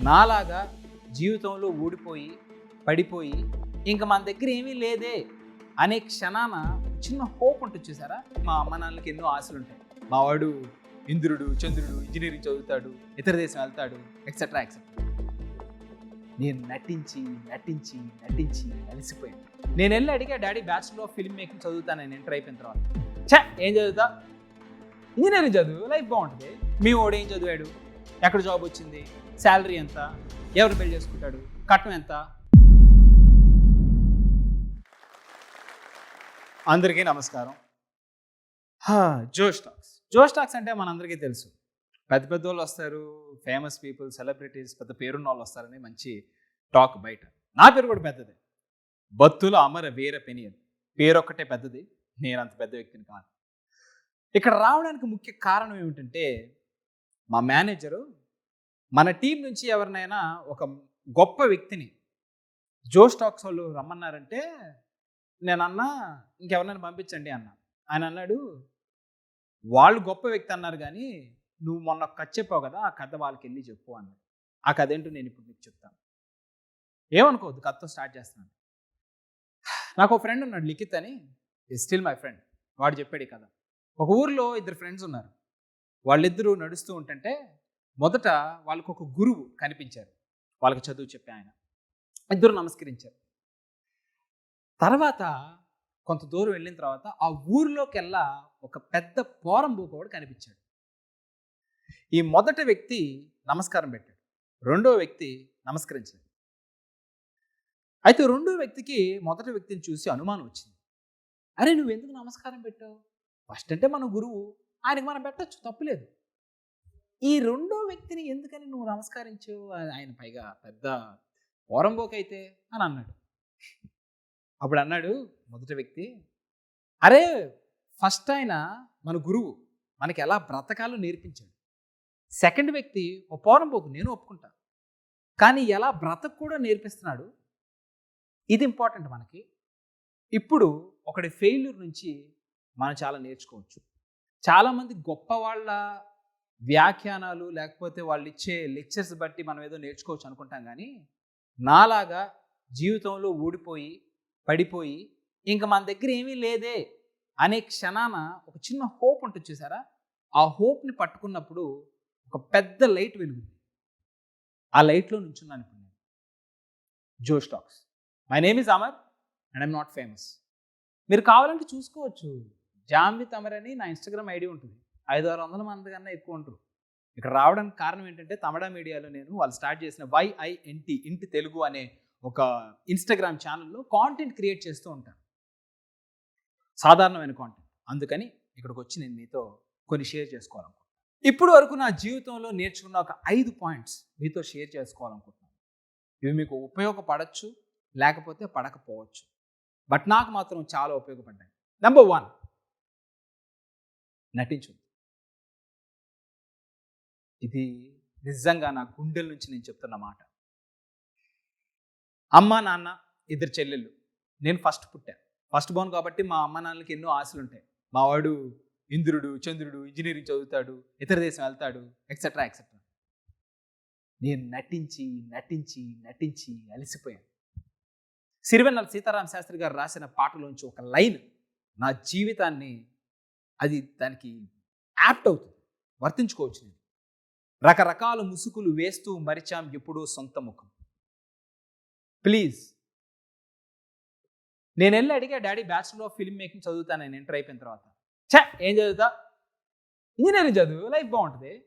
నాలాగా జీవితంలో ఊడిపోయి పడిపోయి ఇంక మన దగ్గర ఏమీ లేదే అనే క్షణాన చిన్న హోప్ ఉంటుంది చూసారా? మా అమ్మ నాన్నలకి ఎన్నో ఆశలు ఉంటాయి. మా వాడు ఇంద్రుడు చంద్రుడు ఇంజనీరింగ్ చదువుతాడు ఇతర దేశం వెళ్తాడు ఎక్సెట్రా ఎక్సెట్రా నేను నటించి నటించి నటించి అలసిపోయాను. నేను వెళ్ళి అడిగా daddy bachelor of film making చదువుతాను. నేను ఎంటర్ అయిపోయిన తర్వాత ఛా ఏం చదువుతా ఇంజనీరింగ్ చదువు లైఫ్ బాగుంటుంది. మీ వాడు ఏం చదివాడు? ఎక్కడ జాబ్ వచ్చింది శాలరీ ఎంత ఎవరు పెళ్ళి చేసుకుంటాడు కట్నం ఎంత? అందరికీ నమస్కారం. హా, జోష్ టాక్స్. జోష్ టాక్స్ అంటే మనందరికీ తెలుసు. పెద్ద పెద్ద వాళ్ళు వస్తారు ఫేమస్ పీపుల్ సెలబ్రిటీస్ పెద్ద పేరున్న వాళ్ళు వస్తారని మంచి టాక్ బయట. నా పేరు కూడా పెద్దదే. బత్తుల అమర వీర పెనియన్. పేరు ఒక్కటే పెద్దది నేను అంత పెద్ద వ్యక్తిని కాదు. ఇక్కడ రావడానికి ముఖ్య కారణం ఏమిటంటే మా మేనేజరు మన టీం నుంచి ఎవరినైనా ఒక గొప్ప వ్యక్తిని జో టాక్స్ వాళ్ళు రమ్మన్నారంటే నేను అన్నా ఇంకెవరినైనా పంపించండి అన్నా. ఆయన అన్నాడు వాళ్ళు గొప్ప వ్యక్తి అన్నారు కానీ నువ్వు మొన్న కథ చెప్పావు కదా ఆ కథ వాళ్ళకి వెళ్ళి చెప్పు అన్నాడు. ఆ కథ ఏంటో నేను ఇప్పుడు మీకు చెప్తాను. ఏమనుకోవద్దు కథతో స్టార్ట్ చేస్తున్నాను నాకు ఒక ఫ్రెండ్ ఉన్నాడు లిఖిత్ అని స్టిల్ మై ఫ్రెండ్. వాడు చెప్పాడు ఈ కథ. ఒక ఊర్లో ఇద్దరు ఫ్రెండ్స్ ఉన్నారు. వాళ్ళిద్దరూ నడుస్తూ ఉంటుంటే మొదట వాళ్ళకు ఒక గురువు కనిపించారు. వాళ్ళకి చదువు చెప్పే ఆయన. ఇద్దరు నమస్కరించారు. తర్వాత కొంత దూరం వెళ్ళిన తర్వాత ఆ ఊరిలోకెల్లా ఒక పెద్ద పోరంబూకోడు కనిపించాడు. ఈ మొదటి వ్యక్తి నమస్కారం పెట్టాడు. రెండో వ్యక్తి నమస్కరించాడు అయితే రెండో వ్యక్తికి మొదటి వ్యక్తిని చూసి అనుమానం వచ్చింది. అరే నువ్వు ఎందుకు నమస్కారం పెట్టావు? ఫస్ట్ అంటే మన గురువు ఆయనకు మనం పెట్టచ్చు తప్పులేదు. ఈ రెండో వ్యక్తిని ఎందుకని నువ్వు నమస్కరించావు? ఆయన పైగా పెద్ద పోరంబోకైతే అని అన్నాడు. అప్పుడు అన్నాడు మొదటి వ్యక్తి అరే ఫస్ట్ ఆయన మన గురువు మనకి ఎలా బ్రతకాలో నేర్పించాడు. సెకండ్ వ్యక్తి ఓ పోరంబోకు నేను ఒప్పుకుంటా. కానీ ఎలా బ్రతకు కూడా నేర్పిస్తున్నాడు. ఇది ఇంపార్టెంట్ మనకి. ఇప్పుడు ఒకటి ఫెయిల్యూర్ నుంచి మనం చాలా నేర్చుకోవచ్చు. చాలామంది గొప్ప వాళ్ళ వ్యాఖ్యానాలు లేకపోతే వాళ్ళు ఇచ్చే లెక్చర్స్ బట్టి మనం ఏదో నేర్చుకోవచ్చు అనుకుంటాం కానీ నాలాగా జీవితంలో ఊడిపోయి పడిపోయి ఇంక మన దగ్గర ఏమీ లేదే అనే క్షణాన ఒక చిన్న హోప్ ఉంటుంది చూసారా? ఆ హోప్ని పట్టుకున్నప్పుడు ఒక పెద్ద లైట్ వెలుగుంది. ఆ లైట్లో నుంచున్నాను ఇప్పుడు నేను. Josh Talks. My name is Amar and I'm not famous. మీరు కావాలంటే చూసుకోవచ్చు. జామ్విత్ అమర్ అని నా ఇన్స్టాగ్రామ్ ఐడి ఉంటుంది. ఐదు ఆరు వందల మంది కన్నా ఎక్కువ ఉంటారు. ఇక్కడ రావడానికి కారణం ఏంటంటే తమిళ మీడియాలో నేను వాళ్ళు స్టార్ట్ చేసిన వైఐఎన్టి ఇంటి తెలుగు అనే ఒక ఇన్స్టాగ్రామ్ ఛానల్లో కాంటెంట్ క్రియేట్ చేస్తూ ఉంటాను. సాధారణమైన కాంటెంట్. అందుకని ఇక్కడికి వచ్చి నేను మీతో కొన్ని షేర్ చేసుకోవాలనుకుంటున్నాను. ఇప్పుడు వరకు నా జీవితంలో నేర్చుకున్న ఒక ఐదు పాయింట్స్ మీతో షేర్ చేసుకోవాలనుకుంటున్నాను. ఇవి మీకు ఉపయోగపడచ్చు లేకపోతే పడకపోవచ్చు. బట్ నాకు మాత్రం చాలా ఉపయోగపడ్డాయి. నెంబర్ వన్ నటించింది. ఇది నిజంగా నా గుండెల నుంచి నేను చెప్తున్న మాట. అమ్మ నాన్న ఇద్దరు చెల్లెళ్ళు. నేను ఫస్ట్ పుట్టాను ఫస్ట్ బోన్ కాబట్టి మా అమ్మ నాన్నలకి ఎన్నో ఆశలు ఉంటాయి మా వాడు ఇంద్రుడు చంద్రుడు ఇంజనీరింగ్ చదువుతాడు ఇతర దేశం వెళ్తాడు ఎక్సెట్రా ఎక్సెట్రా నేను నటించి నటించి నటించి అలసిపోయాను. సిరివెన్నెల సీతారామ శాస్త్రి గారు రాసిన పాటలోంచి ఒక లైన్ నా జీవితాన్ని అది దానికి యాప్ట్ అవుతుంది. వర్తించుకోవచ్చు నేను. రకరకాల ముసుగులు వేస్తూ మరిచాం ఎప్పుడూ సొంత ముఖం. ప్లీజ్. నేను వెళ్ళి అడిగా daddy bachelor of film making చదువుతాను నేను ఎంటర్ అయిపోయిన తర్వాత. ఛా! ఏం చదువుతా? ఇంజనీరింగ్ చదువు లైఫ్ బాగుంటుంది.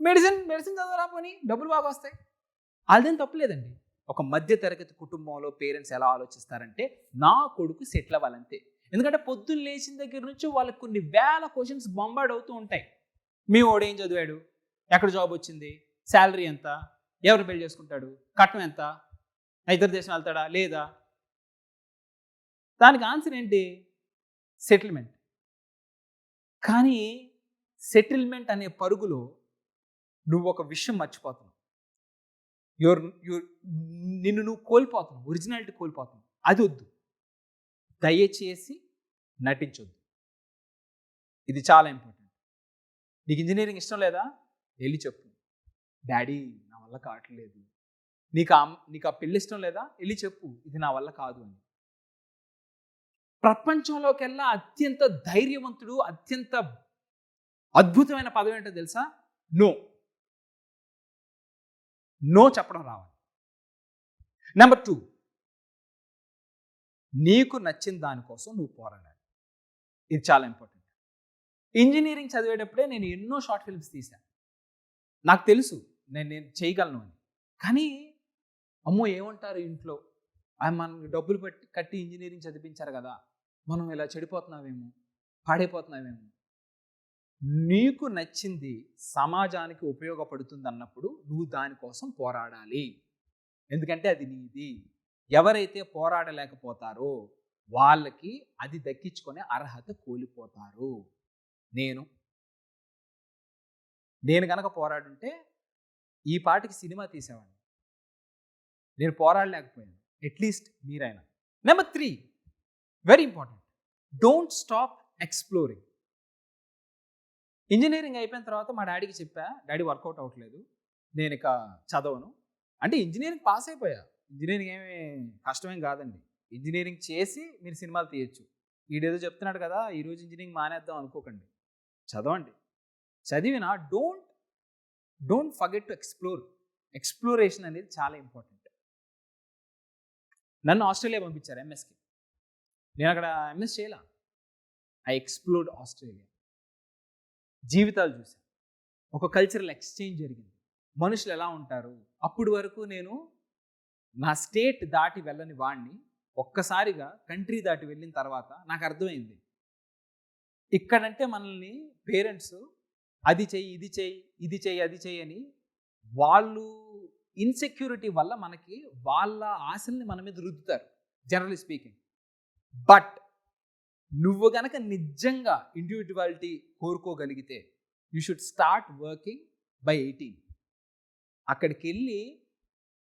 మెడిసిన్ మెడిసిన్ చదవరా పోనీ డబ్బులు బాగా వస్తాయి. అదేం తప్పలేదండి. ఒక మధ్య తరగతి కుటుంబంలో పేరెంట్స్ ఎలా ఆలోచిస్తారంటే నా కొడుకు సెటిల్ అవ్వాలంతే. ఎందుకంటే పొద్దున్న లేచిన దగ్గర నుంచి వాళ్ళకి కొన్ని వేల క్వశ్చన్స్ బొంబాడ్ అవుతూ ఉంటాయి. మీ వాడు ఏం చదివాడు? ఎక్కడ జాబ్ వచ్చింది? శాలరీ ఎంత? ఎవరు పెళ్ళి చేసుకుంటాడు? కట్నం ఎంత? ఇతర దేశం వెళ్తాడా? లేదా? దానికి ఆన్సర్ ఏంటి? సెటిల్మెంట్ కానీ సెటిల్మెంట్ అనే పరుగులో నువ్వు ఒక విషయం మర్చిపోతున్నావు. యువర్ యువర్ నిన్ను నువ్వు కోల్పోతున్నావు. ఒరిజినాలిటీ కోల్పోతున్నావు. అది వద్దు. దయచేసి నటించొద్దు. ఇది చాలా ఇంపార్టెంట్. నీకు ఇంజనీరింగ్ ఇష్టం లేదా? వెళ్ళి చెప్పు. డాడీ నా వల్ల కావట్లేదు. నీకు ఆ నీకు ఆ పెళ్ళి ఇష్టం లేదా? వెళ్ళి చెప్పు. ఇది నా వల్ల కాదు అని. ప్రపంచంలోకెల్లా అత్యంత ధైర్యవంతుడు అత్యంత అద్భుతమైన పదం ఏంటో తెలుసా? నో. నో చెప్పడం రావాలి. Number two. నీకు నచ్చిన దానికోసం నువ్వు పోరాడాలి. ఇది చాలా ఇంపార్టెంట్. ఇంజనీరింగ్ చదివేటప్పుడే నేను ఎన్నో షార్ట్ ఫిల్మ్స్ తీశాను నాకు తెలుసు నేను నేను చేయగలను అని. కానీ అమ్మో ఏమంటారు ఇంట్లో? మనం డబ్బులు పెట్టి కట్టి ఇంజనీరింగ్ చదివించారు కదా. మనం ఇలా చెడిపోతున్నామేమో పాడైపోతున్నామేమో నీకు నచ్చింది సమాజానికి ఉపయోగపడుతుంది అన్నప్పుడు నువ్వు దానికోసం పోరాడాలి. ఎందుకంటే అది నీది. ఎవరైతే పోరాడలేకపోతారో వాళ్ళకి అది దక్కించుకునే అర్హత కోల్పోతారు. నేను. నేను కనుక పోరాడుంటే ఈ పాటికి సినిమా తీసేవాడిని. నేను పోరాడలేకపోయాను. అట్లీస్ట్ మీరైనా. Number three very important don't stop exploring engineering అయిపోయిన తర్వాత మా డాడీకి చెప్పా డాడీ వర్కౌట్ అవ్వట్లేదు. నేను ఇక చదవను. అంటే ఇంజనీరింగ్ పాస్ అయిపోయా ఇంజనీరింగ్ ఏమి కష్టమేం కాదండి. ఇంజనీరింగ్ చేసి మీరు సినిమాలు తీయచ్చు. వీడేదో చెప్తున్నాడు కదా ఈరోజు ఇంజనీరింగ్ మానేద్దాం అనుకోకండి. చదవండి. చదివిన don't don't forget to explore. Exploration అనేది చాలా ఇంపార్టెంట్. నన్ను ఆస్ట్రేలియా పంపించారు ఎంఎస్కి. నేను అక్కడ ఎంఎస్ చేయలా? I explored Australia. జీవితాలు చూశాను ఒక కల్చరల్ ఎక్స్చేంజ్ జరిగింది. మనుషులు ఎలా ఉంటారు? అప్పటి వరకు నేను నా స్టేట్ దాటి వెళ్ళని వాడిని ఒక్కసారిగా కంట్రీ దాటి వెళ్ళిన తర్వాత నాకు అర్థమైంది. ఇక్కడంటే మనల్ని పేరెంట్స్ అది చెయ్యి ఇది చెయ్యి ఇది చెయ్యి అది చెయ్యి అని వాళ్ళు ఇన్సెక్యూరిటీ వల్ల మనకి వాళ్ళ ఆశల్ని మన మీద రుద్దుతారు జనరలీ స్పీకింగ్ బట్ నువ్వు గనక నిజంగా individuality కోరుకోగలిగితే you should start working by eighteen అక్కడికి వెళ్ళి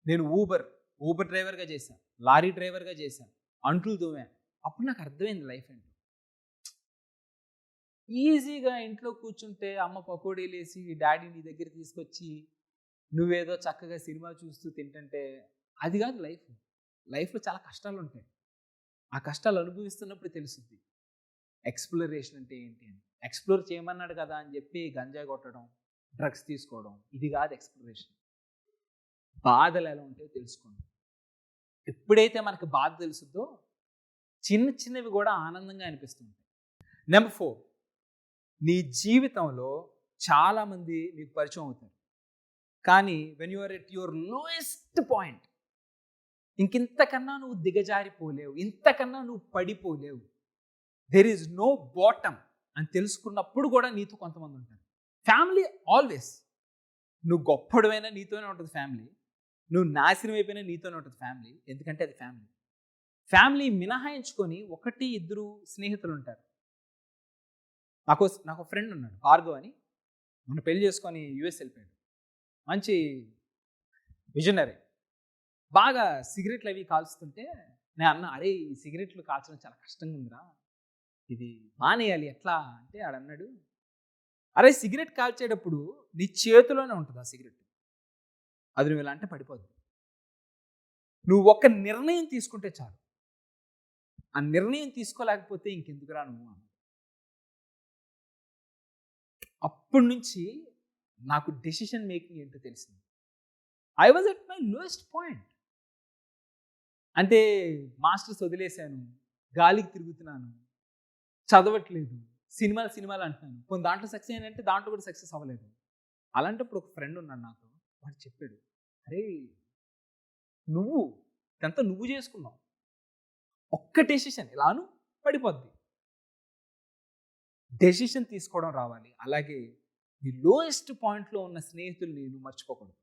నేను ఊబర్ ఊబర్ డ్రైవర్గా చేశాను లారీ డ్రైవర్గా చేశాను అంట్లు దోమాను అప్పుడు నాకు అర్థమైంది లైఫ్ ఏంటో ఈజీగా ఇంట్లో కూర్చుంటే అమ్మ పకోడీలు వేసి డాడీ నీ దగ్గర తీసుకొచ్చి నువ్వేదో చక్కగా సినిమా చూస్తూ తింటుంటే అది కాదు లైఫ్. లైఫ్లో చాలా కష్టాలు ఉంటాయి. ఆ కష్టాలు అనుభవిస్తున్నప్పుడు తెలుస్తుంది ఎక్స్ప్లోరేషన్ అంటే ఏంటి అని. ఎక్స్ప్లోర్ చేయమన్నాడు కదా అని చెప్పి గంజాయి కొట్టడం డ్రగ్స్ తీసుకోవడం ఇది కాదు ఎక్స్ప్లోరేషన్ బాధలు ఎలా ఉంటాయో తెలుసుకోండి ఎప్పుడైతే మనకు బాధ తెలుసుద్దో చిన్న చిన్నవి కూడా ఆనందంగా అనిపిస్తుంటాయి. నెంబర్ ఫోర్ నీ జీవితంలో చాలామంది మీకు పరిచయం అవుతారు. కానీ when your at your lowest point ఇంకింతకన్నా నువ్వు దిగజారిపోలేవు ఇంతకన్నా నువ్వు పడిపోలేవు. దెర్ ఈజ్ నో బాటమ్ అని తెలుసుకున్నప్పుడు కూడా నీతో కొంతమంది ఉంటారు. ఫ్యామిలీ ఆల్వేస్ నువ్వు గొప్పడమైనా నీతోనే ఉంటుంది ఫ్యామిలీ నువ్వు నాశనం అయిపోయినా నీతోనే ఉంటుంది ఫ్యామిలీ. ఎందుకంటే అది ఫ్యామిలీ. ఫ్యామిలీ మినహాయించుకొని ఒకటి ఇద్దరు స్నేహితులు ఉంటారు. నాకు నాకు ఫ్రెండ్ ఉన్నాడు భార్గవ్ అని. మన పెళ్ళి చేసుకొని యుఎస్ వెళ్ళిపోయాడు. మంచి విజనరీ. బాగా సిగరెట్లు అవి కాల్చుతుంటే నేను అన్న అరే ఈ సిగరెట్లు కాల్చడం చాలా కష్టంగా ఉందిరా. ఇది మానేయాలి. ఎట్లా? అంటే ఆడన్నాడు అరే సిగరెట్ కాల్చేటప్పుడు నీ చేతిలోనే ఉంటుంది ఆ సిగరెట్. అది నువ్వు ఇలా అంటే పడిపోదు. నువ్వు ఒక నిర్ణయం తీసుకుంటే చాలు. ఆ నిర్ణయం తీసుకోలేకపోతే ఇంకెందుకురా నువ్వు అన్న అప్పటి నుంచి నాకు డెసిషన్ మేకింగ్ ఏంటో తెలిసింది. I was at my lowest point అంటే మాస్టర్స్ వదిలేశాను గాలికి తిరుగుతున్నాను చదవట్లేదు సినిమాలు సినిమాలు అంటున్నాను. కొన్ని దాంట్లో సక్సెస్ ఏంటంటే దాంట్లో కూడా సక్సెస్ అవ్వలేదు. అలాంటప్పుడు ఒక ఫ్రెండ్ ఉన్నాడు నాకు వాడు చెప్పాడు అరే నువ్వు ఇదంతా నువ్వు చేసుకున్నావు. ఒక్క డెసిషన్ ఇలాను పడిపోద్ది. డెసిషన్ తీసుకోవడం రావాలి. అలాగే నీ లోయెస్ట్ పాయింట్లో ఉన్న స్నేహితుల్ని నువ్వు మర్చిపోకూడదు.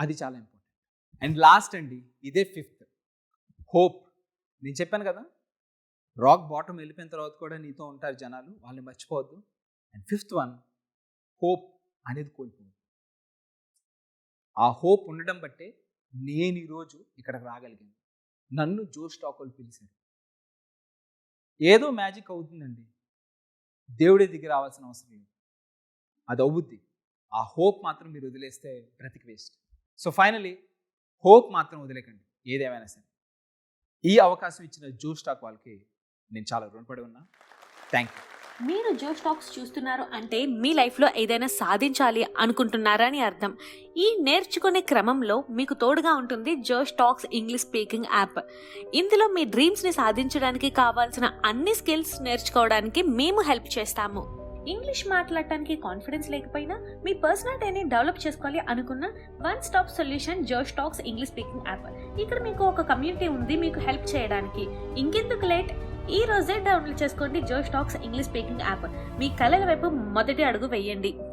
అది చాలా ఇంపార్టెంట్. అండ్ లాస్ట్ అండి ఇదే ఫిఫ్త్. హోప్. నేను చెప్పాను కదా రాక్ బాటమ్ వెళ్ళిపోయిన తర్వాత కూడా నీతో ఉంటారు జనాలు వాళ్ళని మర్చిపోవద్దు. అండ్ ఫిఫ్త్ వన్ హోప్ అనేది కోల్పోవద్దు. ఆ హోప్ ఉండడం బట్టే నేను ఈరోజు ఇక్కడికి రాగలిగాను. నన్ను జో స్టాకోల్ పిలిచారు ఏదో మ్యాజిక్ అవుతుందండి. దేవుడి దిగి రావాల్సిన అవసరం లేదు అది అవుద్ది. ఆ హోప్ మాత్రం మీరు వదిలేస్తే బ్రతికి వేస్ట్. సో ఫైనలీ హోప్ మాత్రం వదిలేకండి. ఏదేమైనా సరే. ఈ అవకాశం ఇచ్చిన జూ స్టాక్ వాళ్ళకి నేను చాలా రుణపడి ఉన్నా. థ్యాంక్ యూ మీరు జో స్టాక్స్ చూస్తున్నారు అంటే మీ లైఫ్లో ఏదైనా సాధించాలి అనుకుంటున్నారని అర్థం. ఈ నేర్చుకునే క్రమంలో మీకు తోడుగా ఉంటుంది Josh Talks English speaking app. ఇందులో మీ డ్రీమ్స్ని సాధించడానికి కావాల్సిన అన్ని స్కిల్స్ నేర్చుకోవడానికి మేము హెల్ప్ చేస్తాము. ఇంగ్లీష్ మాట్లాడటానికి కాన్ఫిడెన్స్ లేకపోయినా మీ పర్సనాలిటీని డెవలప్ చేసుకోవాలి అనుకున్న one stop solution Josh Talks English speaking app. ఇక్కడ మీకు ఒక కమ్యూనిటీ ఉంది మీకు హెల్ప్ చేయడానికి. ఇంకెందుకు లేట్? ఈ రోజే డౌన్లోడ్ చేసుకోండి Josh Talks English speaking app మీ కళల వైపు మొదటి అడుగు వేయండి.